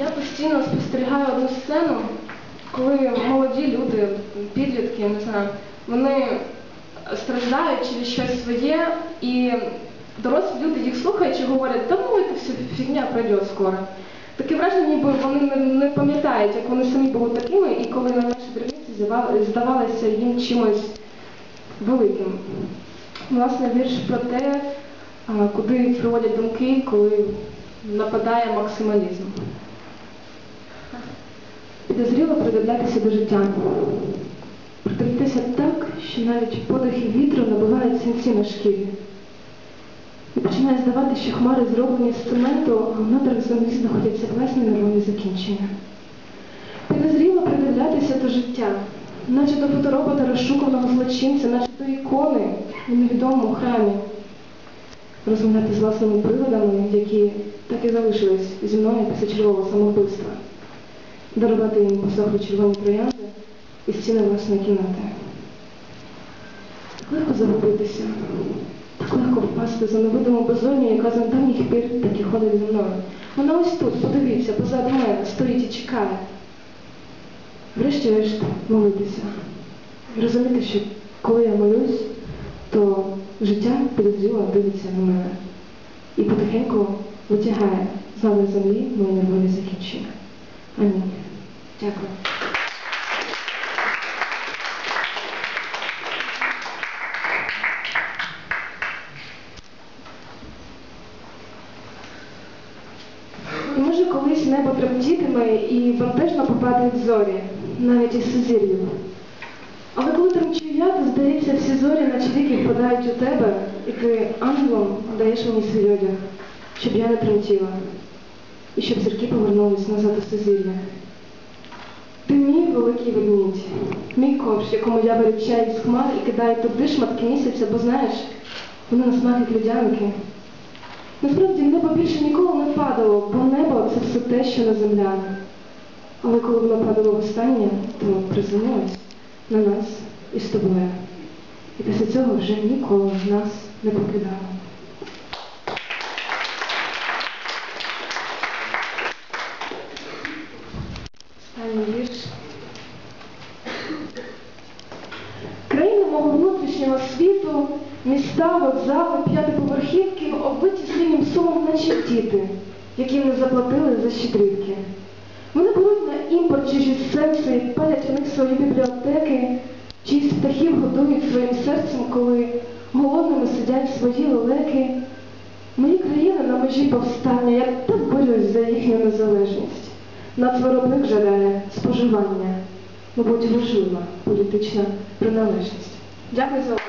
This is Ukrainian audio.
Я постійно спостерігаю одну сцену, коли молоді люди, підлітки, не знаю, вони страждають через щось своє, і дорослі люди їх слухають і говорять, та ну це все фігня пройде скоро. Таке враження, ніби вони не, не пам'ятають, як вони самі були такими, і коли на наші дрібниці здавали- здавалися їм чимось великим. Власне, вірш про те, куди приводять думки, коли нападає максималізм. Підозріло придивлятися до життя. Придивитися так, що навіть подихи вітру набивають синці на шкірі. І починає здавати, що хмари зроблені з цементу, а в надрах землі знаходяться власні нервові закінчення. Підозріло придивлятися до життя, наче до фоторобота розшуканого злочинця, наче до ікони у невідомому храмі. Розмовляти з власними приводами, які так і залишились зі мною після чергового самовбивства. Дарувати їм посохлі червоні троянди і стіни власної кімнати. Так легко загубитися, так легко впасти за невидиму безодню, яка з недавніх пір так і ходить зі мною. Вона ось тут, подивіться, позаду мене, стоїть і чекає. Врешті-решт молитися. Розуміти, що коли я молюсь, то життя підозріло дивиться на мене і потихеньку витягає з землі мої нервові закінчення. Амінь. Дякую. І може колись небо тремтітиме і бентежно попадають зорі, навіть із сузір'їв. Але коли тремчу я, то здається, всі зорі наче віки впадають у тебе, і ти ангелом даєш мені свій одяг, щоб я не тремтіла, і щоб зірки повернулись назад у сузір'я. Ти мій великий ведмідь, мій ковш, якому я чай з хмар і кидаю туди шматки місяця, бо знаєш, вони нас як людянки. Насправді небо більше ніколи не падало, бо небо це все те, що на земля. Але коли воно падало востаннє, то приземлилось на нас і з тобою. І після цього вже ніколи нас не покидало. Останній вірш. Країни мого внутрішнього світу, міста, вокзали, п'ятиповерхівки оббиті синім сумом, наче діти, яким не заплатили за щедрівки. Вони беруть на імпорт чужі сенси і палять у них свої бібліотеки, чиїсь птахів годують своїм серцем, коли голодними сидять свої лелеки. Мої країни на межі повстання, я так борюсь за їхню незалежність. Нацвиробник жадає споживання, мабуть, важлива політична приналежність. Дякую за увагу.